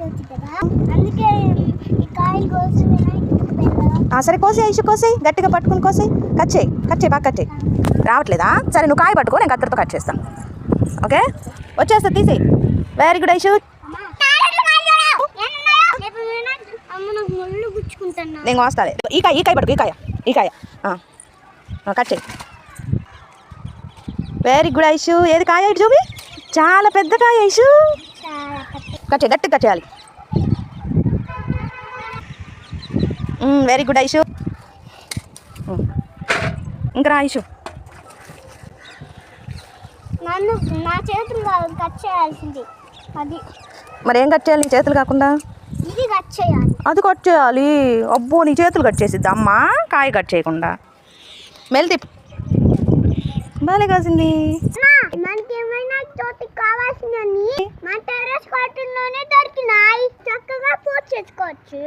చేయొచ్చు కదా? అందుకే ఈ కాయలు కోసి వినాయకుడికి పెట్టాలి. ఆ, సరే కోసేయి ఐషు కోసేయి. గట్టిగా పట్టుకుని కోసేయి. కట్ చేయి కట్ చేయి బాగా కట్ చేయి. రావట్లేదా? సరే నువ్వు కాయ పట్టుకో నేను కత్తెరతో కట్ చేస్తాను. ఓకే? వచ్చేస్తా తీసేయి. వెరీ గుడ్ ఐషు నేను కోస్తాలే. ఈ కాయ ఈ కాయ పట్టుకో ఈ కాయ ఈ కాయ. కట్ చేయి. వెరీ గుడ్ ఐషు ఏది కాయ ఇటు చూపి? చాలా పెద్ద కాయ ఐషు కట్ చేయి గట్టిగా కట్ చేయాలి వెరీ గుడ్ ఐషు. ఇంకా ఐషు. నన్ను నా చేతులు కట్ చేయాల్సింది. అది. మరి ఏం కట్ చేయాలి నీ చేతులు కాకుండా? ఇది కట్ చేయాలి. అది కట్ చేయాలి. అబ్బో నీ చేతులు కట్ చేసిద్ది? అమ్మా కాయ కట్ చేయకుండా. మెల్తి బాగాలే కాసింది. దొరికినాయి చక్కగా పూజ చేసుకోవచ్చు